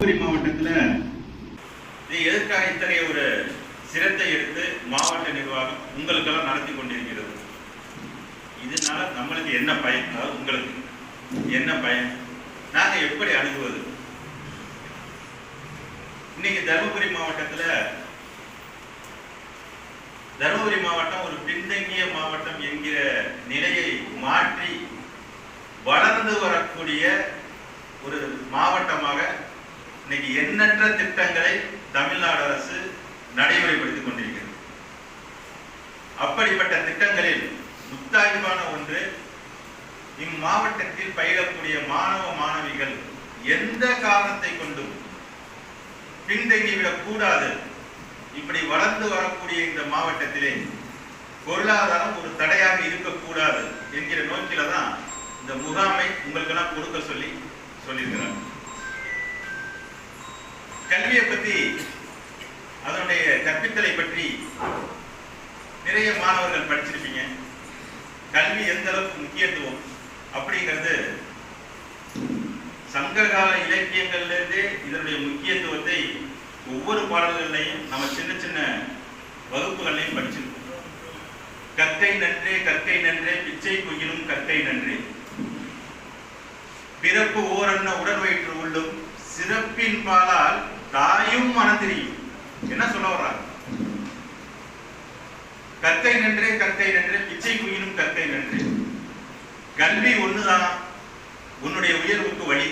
தூத்துக்குடி மாவட்டத்தில் எதற்காக இத்தகைய ஒரு சிரத்தை எடுத்து மாவட்ட நிர்வாகம் உங்களுக்கெல்லாம் நடத்தி கொண்டிருக்கிறது? இதனால நம்மளுக்கு என்ன பயன்? அதாவது உங்களுக்கு என்ன பயன்? நாங்கள் எப்படி அணுகுவது? இன்னைக்கு தருமபுரி மாவட்டத்துல தருமபுரி மாவட்டம் ஒரு பின்தங்கிய மாவட்டம் என்கிற நிலையை மாற்றி வளர்ந்து வரக்கூடிய ஒரு மாவட்டமாக இன்னைக்கு எண்ணற்ற திட்டங்களை தமிழ்நாடு அரசு நடைமுறைப்படுத்திக் கொண்டிருக்கிறது. அப்படிப்பட்ட திட்டங்களில் முத்தாய்வான ஒன்று இம்மாவட்டத்தில் பயிலக்கூடிய மாணவ மாணவிகள் எந்த காரணத்தை கொண்டும் பின்தங்கிவிடக் கூடாது இப்படி வளர்ந்து வரக்கூடிய இந்த மாவட்டத்திலே பொருளாதாரம் ஒரு தடையாக இருக்கக்கூடாது என்கிற நோக்கில தான் இந்த முகாமை உங்களுக்கெல்லாம் கொடுக்க சொல்லி சொல்லியிருக்கிறார் கல்வியை பத்தி அதனுடைய கற்பித்தலை பற்றி நிறைய மாணவர்கள் படிச்சிருப்பீங்க. கல்வி எந்த அளவுக்கு முக்கியத்துவம்? அப்படிங்கிறது சங்ககால இலக்கியங்கள்லேருந்தே இதனுடைய முக்கியத்துவத்தை ஒவ்வொரு பாடல்கள்லையும் நம்ம சின்ன சின்ன வகுப்புகள்லையும் படிச்சிருக்கோம். கற்கை நன்றே கற்கை நன்றே பிச்சை குயிலும் கற்கை நன்றே. பிறப்பு ஓரன்ன உடல் வயிற்று உள்ளும் சிறப்பின் பாலால் தாயும் மனத்திரியும் என்ன சொல்ல வர்றாங்க கற்கை நன்றே கற்கை நன்றே பிச்சை குயிலும் கற்கை நன்றே. கல்வி ஒண்ணுதான் உன்னுடைய உயர்வுக்கு வழி.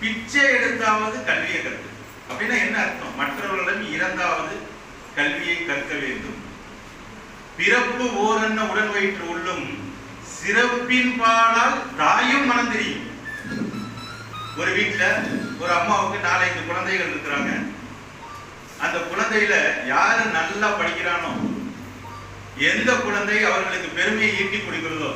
பிச்சை எடுத்தாவது கல்வியை கற்று அப்படின்னா என்ன அர்த்தம்? மற்றவர்களிடம் இறந்தாவது கல்வியை கற்க வேண்டும். பிறப்பு ஓரன்ன உடல் வயிற்று உள்ளும் சிறப்பின் பாடால் தாயும் மனம் தெரியும். ஒரு வீட்டில் ஒரு அம்மாவுக்கு நாலஞ்சு குழந்தைகள் இருக்கிறாங்க. அந்த குழந்தையில யாரு நல்லா படிக்கிறானோ எந்த குழந்தை அவர்களுக்கு பெருமையை ஈட்டி கொடுக்கிறதோ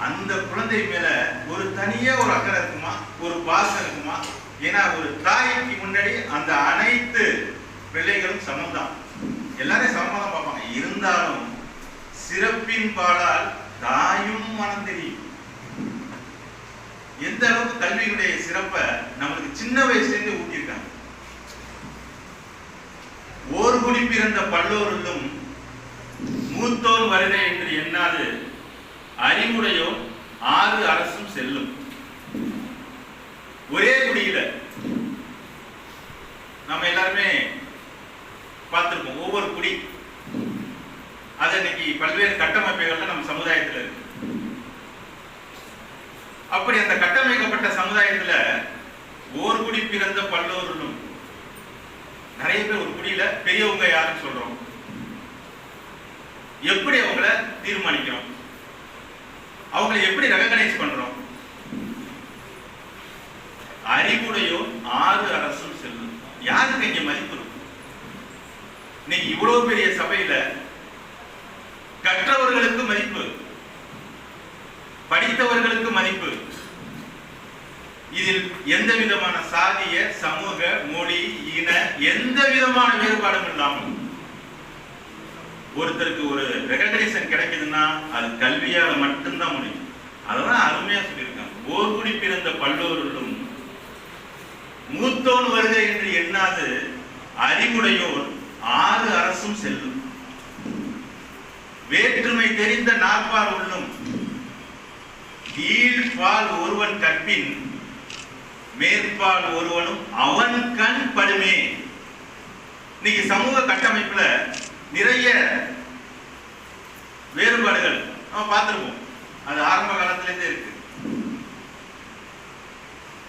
அந்த குழந்தை மேல ஒரு தனியே ஒரு அக்கறை இருக்குமா? ஒரு பாசம் இருக்குமா? ஏன்னா ஒரு தாய்க்கு முன்னாடி அந்த அனைத்து பிள்ளைகளும் சமம்தான். எல்லாரும் சமமா பார்ப்பாங்க. இருந்தாலும் சிறப்பின் பாடால் தாயும் மனம் தெரியும். எந்த அளவுக்கு கல்வியுடைய சிறப்பை நம்மளுக்கு சின்ன வயசுல இருந்து ஊட்டியிருக்காங்க. ஓர் குடி பிறந்த பல்லோருள்ளும் மூத்தோர் வருகை என்று எண்ணாது அறிவுடையோ ஆறு அரசும் செல்லும். ஒரே குடியில நம்ம எல்லாருமே பார்த்திருப்போம். ஒவ்வொரு குடி. அது இன்னைக்கு பல்வேறு கட்டமைப்புகள்ல நம்ம சமுதாயத்துல இருக்கு. அப்படி அந்த கட்டமைக்கப்பட்ட சமுதாயத்துல ஓர் குடி பிறந்த பல்லோருளும் நிறைய பேர் ஒரு குடியில பெரியவங்க யாருன்னு சொல்றோம். எப்படி அவங்கள தீர்மானிக்கிறோம்? அவங்களை எப்படி ரெகனைஸ் பண்றோம்? அறிவுடையோ ஆறு அரசும் செல்லும். யாருக்கு இங்க மதிப்பு இருக்கும்? இன்னைக்கு இவ்வளவு பெரிய சபையில கற்றவர்களுக்கு மதிப்பு. படித்தவர்களுக்கு மதிப்பு. இதில் எந்த விதமான சாதிய சமூக மொழி இன எந்த விதமான வேறுபாடும் இல்லாமல் ஒருத்தருக்கு ஒரு ரெகக்னேஷன் கிடைக்குதுன்னா அது கல்வியால மட்டும்தான் முடியும். அதெல்லாம் அருமையா சொல்லியிருக்காங்க. ஓர் குடி பிறந்த பல்லோருள்ளும் மூத்தோன் வருக என்று எண்ணாது அறிவுடையோர் ஆறு அரசும் செல்லும். வேற்றுமை தெரிந்த நாற்பார் உள்ளும் கீழ்பால் ஒருவன் கற்பின் மேற்பால் ஒருவனும் அவன் கண் படுமே. இன்னைக்கு சமூக கட்டமைப்புல நிறைய வேறுபாடுகள் நம்ம பார்த்திருப்போம். அது ஆரம்ப காலத்திலிருந்தே இருக்கு.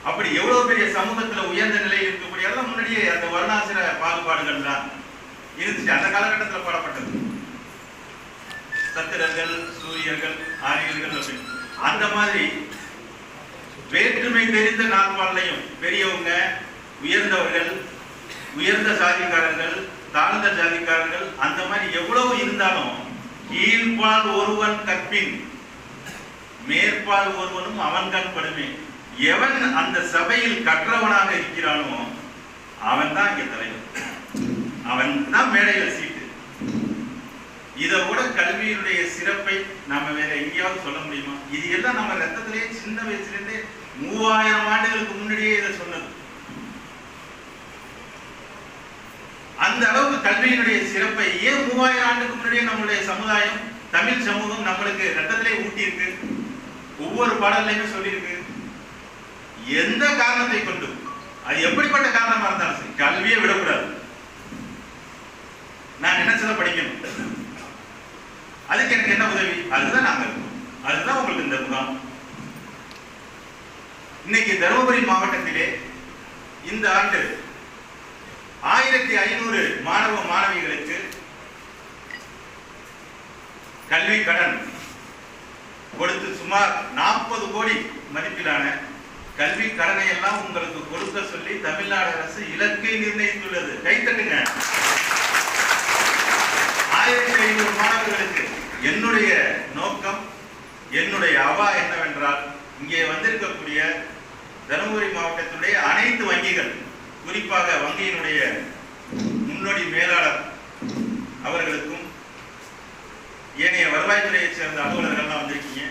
அப்படி எவ்வளவு பெரிய சமூகத்துல உயர்ந்த நிலையில் இருக்கக்கூடிய எல்லாம் முன்னாடியே அந்த வருணாசிர பாகுபாடுகள் தான் இருந்துச்சு. அந்த காலகட்டத்தில் போடப்பட்டது. சத்திரர்கள் சூரியர்கள் ஆரியர்கள் அப்படின்னு. அந்த மாதிரி வேற்றுமை தெரிந்த நாட்பாளையும் பெரியவங்க உயர்ந்தவர்கள் உயர்ந்த சாதிக்காரர்கள் தாழ்ந்த ஜாதிக்காரர்கள் அந்த மாதிரி எவ்வளவு இருந்தாலும் கீழ்பால் ஒருவன் கற்பின் மேற்பால் ஒருவனும் அவன் கண் படுமே எவன் அந்த சபையில் கற்றவனாக இருக்கிறானோ அவன் தான் இங்க தலைவர். அவன் தான் மேடையில சீட்டு இதை விட கல்வியினுடைய சிறப்பை நாம வேற எங்கேயாவது சொல்ல முடியுமா? இது எல்லாம் நம்ம ரத்தத்திலேயே சின்ன வயசுல இருந்தே மூவாயிரம் ஆண்டுகளுக்கு முன்னாடியே இதை சொன்னது. அந்த அளவுக்கு கல்வியினுடைய சிறப்பை ஏன் மூவாயிரம் ஆண்டுக்கு முன்னாடியே நம்மளுடைய சமுதாயம் தமிழ் சமூகம் நம்மளுக்கு ரத்தத்திலே ஊட்டி இருக்கு ஒவ்வொரு பாடல்லையுமே சொல்லியிருக்கு. எந்த காரணத்தை கொண்டு அது எப்படிப்பட்ட காரணமா இருந்தாலும் சரி கல்வியை விடக்கூடாது. நான் நினைச்சதை படிக்கணும்? அதுக்கு எனக்கு என்ன உதவி? அதுதான் நாங்க இருக்கோம். அதுதான் உங்களுக்கு இந்த முகாம். இன்னைக்கு தருமபுரி மாவட்டத்திலே இந்த ஆண்டு ஆயிரத்தி ஐநூறு மாணவ மாணவிகளுக்கு கல்வி கடன் கொடுத்து சுமார் நாற்பது கோடி மதிப்பிலான கல்வி கடனை எல்லாம் உங்களுக்கு கொடுக்க சொல்லி தமிழ்நாடு அரசு இலக்கை நிர்ணயித்துள்ளது. கைத்தட்டுங்க ஆயிரத்தி ஐநூறு மாணவர்களுக்கு என்னுடைய நோக்கம் என்னுடைய அவா என்னவென்றால் இங்கே வந்திருக்கக்கூடிய தருமபுரி மாவட்டத்துடைய அனைத்து வங்கிகள் குறிப்பாக வங்கியினுடைய முன்னோடி மேலாளர் அவர்களுக்கும் ஏனைய வருவாய்த்துறையைச் சேர்ந்த அலுவலர்கள்லாம் வந்திருக்கீங்க.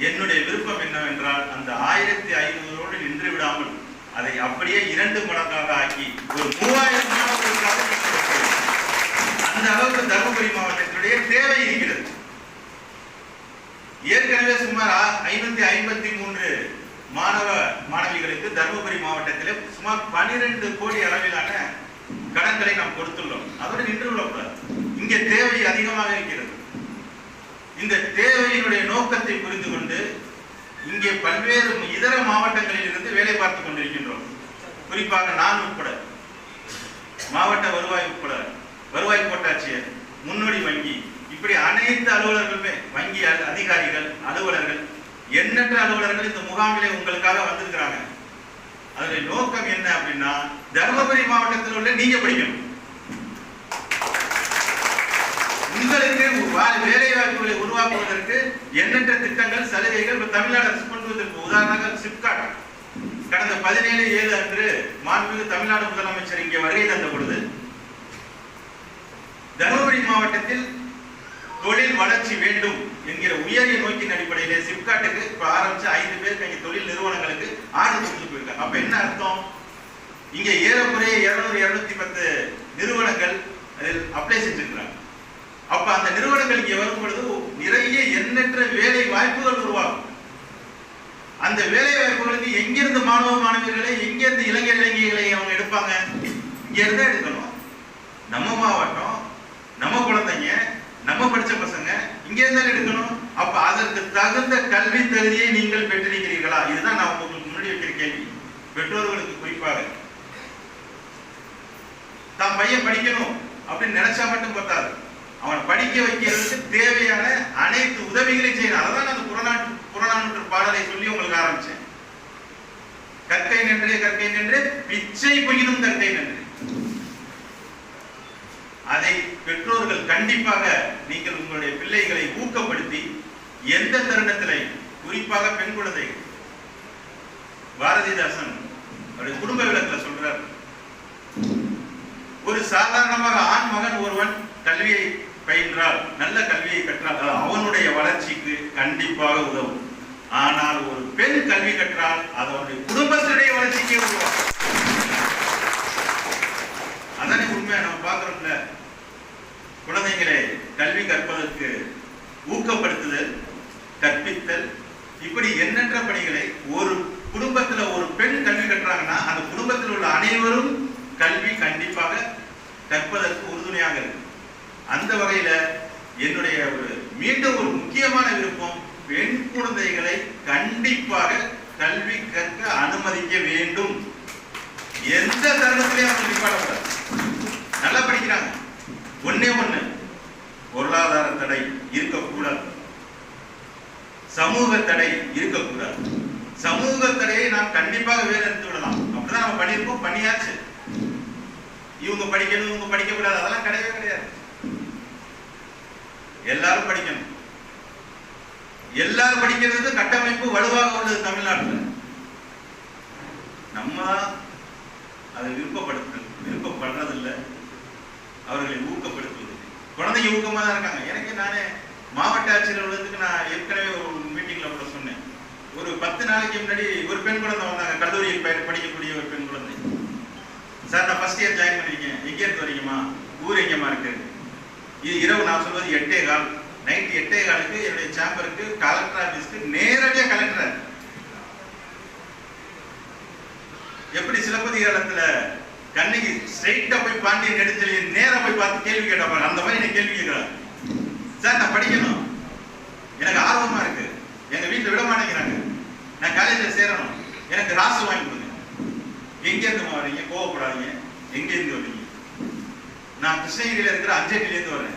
என்னுடைய விருப்பம் என்னவென்றால் அந்த ஆயிரத்தி ஐநூறோடு நின்று விடாமல் அதை அப்படியே இரண்டு மடங்காக ஆக்கி ஒரு மூவாயிரம் மாணவர்களுக்காக அந்த அளவுக்கு தருமபுரி மாவட்டத்தினுடைய தேவை இருக்கிறது. ஏற்கனவே சுமார் ஐநூத்தி ஐம்பத்தி மூன்று மாணவ மாணவிகளுக்கு தருமபுரி மாவட்டத்திலே சுமார் பனிரெண்டு கோடி அளவிலான கடன்களை நாம் கொடுத்துள்ளோம். அதோடு நின்று இங்கே தேவை அதிகமாக இருக்கிறது. இந்த தேவையினுடைய நோக்கத்தை புரிந்து கொண்டு இங்கே பல்வேறு இதர மாவட்டங்களில் இருந்து வேலை பார்த்துக் கொண்டிருக்கின்றோம். குறிப்பாக நான் உட்பட மாவட்ட வருவாய் உட்பட வருவாய் கோட்டாட்சியர் முன்னோடி வங்கி. இப்படி அனைத்து அலுவலர்களுமே வங்கி அதிகாரிகள் அலுவலர்கள் எண்ணற்ற அலுவலர்கள் இந்த முகாமிலே உங்களுக்காக வந்திருக்கிறாங்க. அதனுடைய நோக்கம் என்ன அப்படின்னா தருமபுரி மாவட்டத்தில் உள்ள நீங்க படிக்கணும். உங்களுக்கு வேலை வாய்ப்புகளை உருவாக்குவதற்கு எண்ணற்ற திட்டங்கள் சலுகைகள் தமிழ்நாடு அரசு கொண்டு வந்திருக்கு. உதாரணமாக சிப்காட் கடந்த பதினேழு ஏழு அன்று மாண்புமிகு தமிழ்நாடு முதலமைச்சர் இங்கே வருகை தந்த பொழுது தருமபுரி மாவட்டத்தில் தொழில் வளர்ச்சி வேண்டும் என்கிற உயரிய நோக்கின் அடிப்படையிலே சிப்காட்டுக்கு இப்ப ஆரம்பிச்சு ஐந்து பேருக்கு இங்க தொழில் நிறுவனங்களுக்கு ஆர்டர் கொடுத்து போயிருக்காங்க. அப்ப என்ன அர்த்தம்? இங்க ஏறக்குறைய இருநூறு இருநூத்தி பத்து நிறுவனங்கள் அதில் அப்ளை செஞ்சிருக்கிறாங்க. அப்ப அந்த நிறுவனங்கள் இங்கே வரும் பொழுது நிறைய எண்ணற்ற வேலை வாய்ப்புகள் உருவாகும். அந்த வேலை வாய்ப்புகளுக்கு எங்கிருந்து மாணவ மாணவியர்களை எங்கிருந்து இளைஞர் இளைஞர்களை அவங்க எடுப்பாங்க? இங்க இருந்தா எடுக்கணும். நம்ம மாவட்டம் நம்ம குழந்தைங்க நம்ம படிச்ச பசங்க இங்க இருந்தாலும் எடுக்கணும். அப்ப அதற்கு தகுந்த கல்வி தகுதியை நீங்கள் பெற்றிருக்கிறீர்களா? இதுதான் நான் உங்களுக்கு முன்னாடி வைக்கிற கேள்வி. பெற்றோர்களுக்கு குறிப்பாக. தான் பையன் படிக்கணும் அப்படின்னு நினைச்சா மட்டும் பத்தாது. அவனை படிக்க வைக்கிறதுக்கு தேவையான அனைத்து உதவிகளையும் செய்யணும். அதான் அந்த புறநாட்டு புறநானூற்று பாடலை சொல்லி உங்களுக்கு ஆரம்பிச்சேன். கற்கை நின்றே கற்கை நின்று பிச்சை பொய்யினும் கற்கை நின்று அதை கண்டிப்பாக நீங்கள் உங்களுடைய பிள்ளைகளை ஊக்கப்படுத்தி எந்த தருணத்திலே? குறிப்பாக பெண் குழந்தைகள். பாரதிதாசன் அவருடைய குடும்ப விளக்குல சொல்றார். ஒரு சாதாரணமாக ஆண் மகன் ஒருவன் கல்வியை பயின்றால் நல்ல கல்வியை கற்றால் அவனுடைய வளர்ச்சிக்கு கண்டிப்பாக உதவும். ஆனால் ஒரு பெண் கல்வி கற்றால் அது அவனுடைய குடும்பத்தினுடைய வளர்ச்சிக்கு உதவும் அதானே உண்மை நம்ம பார்க்கிறோம்ல குழந்தைகளை கல்வி கற்பதற்கு ஊக்கப்படுத்துதல் கற்பித்தல் இப்படி எண்ணற்ற பணிகளை ஒரு குடும்பத்தில் ஒரு பெண் கல்வி கற்றாங்கன்னா அந்த குடும்பத்தில் உள்ள அனைவரும் கல்வி கண்டிப்பாக கற்பதற்கு உறுதுணையாக இருக்கு அந்த வகையில் என்னுடைய ஒரு மீண்டும் ஒரு முக்கியமான விருப்பம் பெண் குழந்தைகளை கண்டிப்பாக கல்வி கற்க அனுமதிக்க வேண்டும். எந்த தருணத்திலையும் அவங்க நிப்பாடக்கூடாது நல்லா படிக்கிறாங்க. ஒன்னே ஒன்று பொருளாதார தடை இருக்கக்கூடாது. சமூக தடை இருக்கக்கூடாது. சமூக தடையை நாம் கண்டிப்பாக வேறு விடலாம். அப்படிதான் நம்ம பண்ணியிருக்கோம் பண்ணியாச்சு. இவங்க படிக்கணும் இவங்க படிக்க கூடாது அதெல்லாம் கிடையவே கிடையாது. எல்லாரும் படிக்கணும். எல்லாரும் படிக்கிறதுக்கு கட்டமைப்பு வலுவாக உள்ளது தமிழ்நாட்டில். நம்ம அதை விருப்பப்படுத்த விருப்பப்படுறதில்லை. அவர்களை ஊக்கப்படுத்துவது குழந்தைங்க ஊக்கமாக தான் இருக்காங்க. எனக்கு நானே மாவட்ட ஆட்சியர் அலுவலகத்துக்கு நான் ஏற்கனவே ஒரு மீட்டிங்கில் கூட சொன்னேன். ஒரு பத்து நாளைக்கு முன்னாடி ஒரு பெண் குழந்தை வந்தாங்க. கல்லூரியில் பயிர் படிக்கக்கூடிய ஒரு பெண் குழந்தை. சார் நான் ஃபர்ஸ்ட் இயர் ஜாயின் பண்ணிருக்கேன். எங்க இருந்து வரீங்கம்மா? ஊர் எங்கேம்மா இருக்கு? இது இரவு நான் சொல்வது எட்டே கால். நைட் எட்டே காலுக்கு என்னுடைய சேம்பருக்கு கலெக்டர் ஆஃபீஸ்க்கு நேரடியாக கலெக்டர் எப்படி சிலப்பதிகாரத்துல கண்ணகி ஸ்ட்ரைட்டா போய் பாண்டியன் நெடுஞ்செலி நேரா போய் பார்த்து கேள்வி கேட்டா அந்த மாதிரி என்ன கேள்வி கேட்கிறார். சார் நான் படிக்கணும். எனக்கு ஆர்வமா இருக்கு. எங்க வீட்டுல விட மாட்டேங்கிறாங்க. நான் காலேஜ்ல சேரணும். எனக்கு ராசு வாங்கி கொடுங்க. எங்க இருந்து வரீங்க? கோவப்படாதீங்க. எங்க இருந்து வரீங்க? நான் கிருஷ்ணகிரியில இருக்கிற அஞ்சேட்டிலேருந்து வரேன்.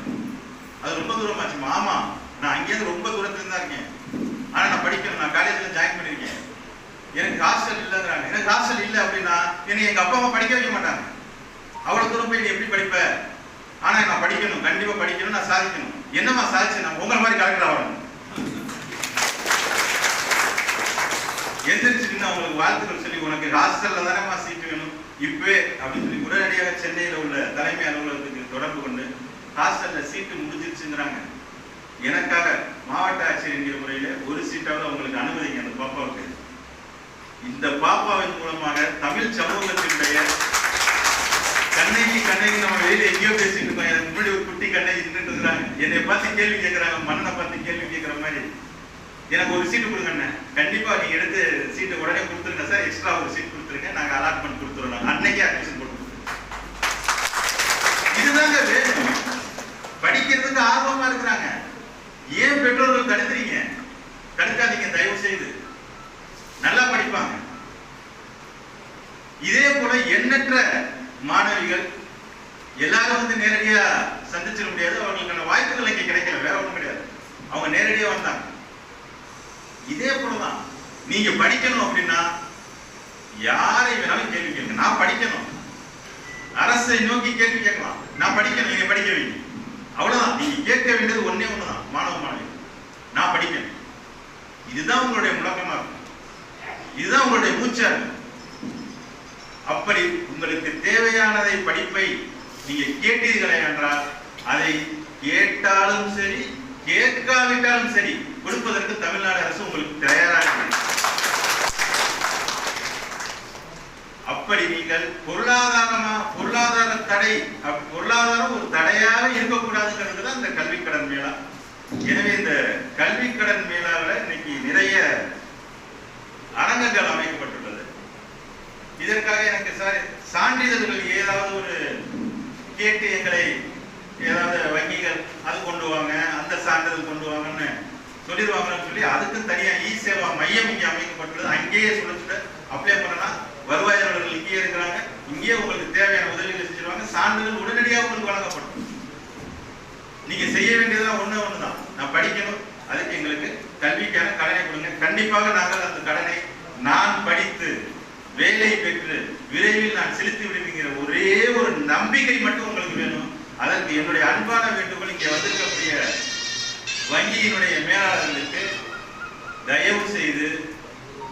அது ரொம்ப தூரமாச்சு. ஆமா நான் அங்கேயிருந்து ரொம்ப தூரத்துல இருந்தா இருக்கேன். ஆனா நான் படிக்கணும். நான் காலேஜ்ல ஜாயின் பண்ணிருக்கேன் எனக்கு ஹாஸ்டல் இல்லைங்கிறாங்க. எனக்கு ஹாஸ்டல் இல்லை அப்படின்னா என்னை எங்கள் அப்பா அம்மா படிக்க வைக்க மாட்டாங்க. அவ்வளோ தூரம் போய் நீ எப்படி படிப்ப? ஆனால் நான் படிக்கணும். கண்டிப்பாக படிக்கணும் நான் சாதிக்கணும். என்னம்மா சாதிச்சு? நான் உங்களை மாதிரி கலெக்டர் ஆகணும். எந்திரிச்சு நின்று அவங்களுக்கு வாழ்த்துக்கள் சொல்லி உனக்கு ஹாஸ்டல்ல தானேம்மா சீட்டு வேணும். இப்பவே அப்படின்னு சொல்லி உடனடியாக சென்னையில் உள்ள தலைமை அலுவலகத்துக்கு தொடர்பு கொண்டு ஹாஸ்டல்ல சீட்டு முடிஞ்சிருச்சுங்கிறாங்க. எனக்காக மாவட்ட ஆட்சியர் என்கிற முறையில் ஒரு சீட்டாவது அவங்களுக்கு அனுமதிங்க. அந்த பாப்பாவுக்கு. இந்த பாப்பாவின் மூலமாக தமிழ் சமூகத்தினுடைய கண்ணகி கண்ணகி நம்ம வெளியில எங்கேயோ பேசிட்டு இருக்கோம். எனக்கு முன்னாடி ஒரு குட்டி கண்ணகி நின்றுட்டு இருக்கிறாங்க என்னை பார்த்து கேள்வி கேட்கறாங்க மன்னனை பார்த்து கேள்வி கேட்கிற மாதிரி. எனக்கு ஒரு சீட்டு கொடுங்க அண்ணன் கண்டிப்பா நீங்க எடுத்து சீட்டு உடனே கொடுத்துருங்க சார் எக்ஸ்ட்ரா ஒரு சீட் கொடுத்துருங்க. நாங்க அலாட்மெண்ட் கொடுத்துருவோம். அன்னைக்கே அட்மிஷன் போட்டு கொடுத்துருவோம். இதுதாங்க வேணும் படிக்கிறதுக்கு ஆர்வமா இருக்கிறாங்க ஏன் பெற்றோர்கள் தடுக்கிறீங்க தடுக்காதீங்க தயவு செய்து நல்லா படிப்பாங்க இதே போல எண்ணற்ற மாணவிகள் எல்லாரும் வந்து நேரடியா சந்திச்சிட முடியாது அவங்களுக்கான வாய்ப்புகள் இங்க கிடைக்கல வேற ஒண்ணும் கிடையாது அவங்க நேரடியா வந்தாங்க இதே போலதான் நீங்க படிக்கணும் அப்படின்னா யாரை வேணாலும் கேள்வி கேட்க நான் படிக்கணும். அரசை நோக்கி கேள்வி கேட்கலாம். நான் படிக்கணும். நீங்க படிக்க வைங்க. அவ்வளவுதான். நீங்க கேட்க வேண்டியது ஒன்னே ஒண்ணுதான். மாணவ மாணவி. நான் படிக்கணும். இதுதான் உங்களுடைய முழக்கமா இருக்கும். இதுதான் உங்களுடைய மூச்சா இருக்கும். அப்படி உங்களுக்கு தேவையானதை படிப்பை நீங்க கேட்டீர்களே என்றால் அதை கேட்டாலும் சரி கேட்காவிட்டாலும் சரி கொடுப்பதற்கு தமிழ்நாடு அரசு உங்களுக்கு தயாராக இருக்கிறது. அப்படி நீங்கள் பொருளாதாரமா பொருளாதார தடை பொருளாதாரம் ஒரு தடையாக இருக்கக்கூடாதுங்கிறது தான் இந்த கல்வி கடன் மேளா. எனவே இந்த கல்வி கடன் மேலாவில் இன்னைக்கு நிறைய அரங்கங்கள் அமைக்கப்பட்டுள்ளது. இதற்காக எனக்கு சார் சான்றிதழ்கள் ஏதாவது ஒரு கேட்டு எங்களை ஏதாவது வங்கிகள் அது கொண்டு வாங்க அந்த சான்றிதழ் கொண்டு வாங்கன்னு சொல்லிடுவாங்கன்னு சொல்லி அதுக்கு தனியா இ சேவா மையம் இங்கே அமைக்கப்பட்டுள்ளது. அங்கேயே சொல்ல சொல்ல அப்ளை பண்ணலாம். வருவாய் அலுவலர்கள் இங்கேயே இருக்கிறாங்க. இங்கேயே உங்களுக்கு தேவையான உதவிகளை செஞ்சிருவாங்க. சான்றிதழ் உடனடியாக உங்களுக்கு வழங்கப்படும். நீங்க செய்ய வேண்டியதெல்லாம் ஒண்ணு ஒண்ணுதான். நான் படிக்கணும். அதுக்கு எங்களுக்கு கல்விக்கான கடனை கொடுங்க. கண்டிப்பாக நாங்கள் அந்த கடனை நான் படித்து வேலை பெற்று விரைவில் நான் செலுத்தி விடுவீங்கிற ஒரே ஒரு நம்பிக்கை மட்டும் உங்களுக்கு வேணும். அதற்கு என்னுடைய அன்பான வேண்டுகோள் இங்கே வந்திருக்கக்கூடிய வங்கியினுடைய மேலாளர்களுக்கு தயவு செய்து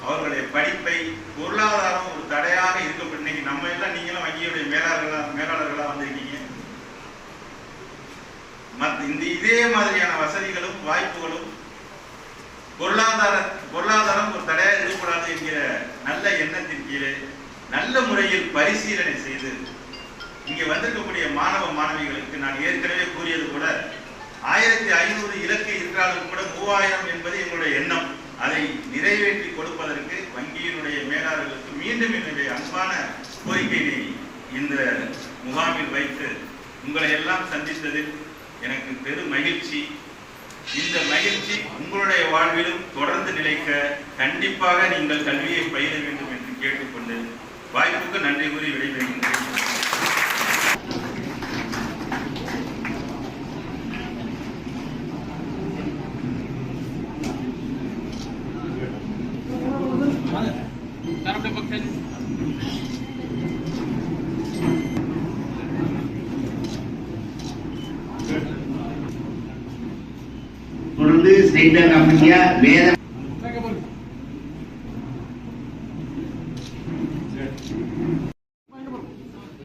அவர்களுடைய படிப்பை பொருளாதாரம் ஒரு தடையாக இருக்கப்படும் இன்னைக்கு நம்ம எல்லாம் நீங்களும் வங்கியுடைய மேலாளர்களா மேலாளர்களா வந்திருக்கீங்க. இந்த இதே மாதிரியான வசதிகளும் வாய்ப்புகளும் பொருளாதார பொருளாதாரம் ஒரு தடையாக இருக்கக்கூடாது என்கிற நல்ல எண்ணத்தின் கீழே நல்ல முறையில் பரிசீலனை செய்து இங்கே வந்திருக்கக்கூடிய மாணவ மாணவிகளுக்கு நான் ஏற்கனவே கூறியது கூட ஆயிரத்தி ஐநூறு இலக்கு இருக்கிறாலும் கூட மூவாயிரம் என்பது எங்களுடைய எண்ணம். அதை நிறைவேற்றி கொடுப்பதற்கு வங்கியினுடைய மேலாளர்களுக்கு மீண்டும் என்னுடைய அன்பான கோரிக்கையை இந்த முகாமில் வைத்து உங்களை எல்லாம் சந்தித்ததில் எனக்கு பெரும் மகிழ்ச்சி. இந்த மகிழ்ச்சி உங்களுடைய வாழ்விலும் தொடர்ந்து நிலைக்க கண்டிப்பாக நீங்கள் கல்வியை பயிர வேண்டும் என்று கேட்டுக்கொண்டு வாய்ப்புக்கு நன்றி கூறி விடைபெறுகின்றேன். தொடர்ந்து செய்த நம்பிக்கையா வேத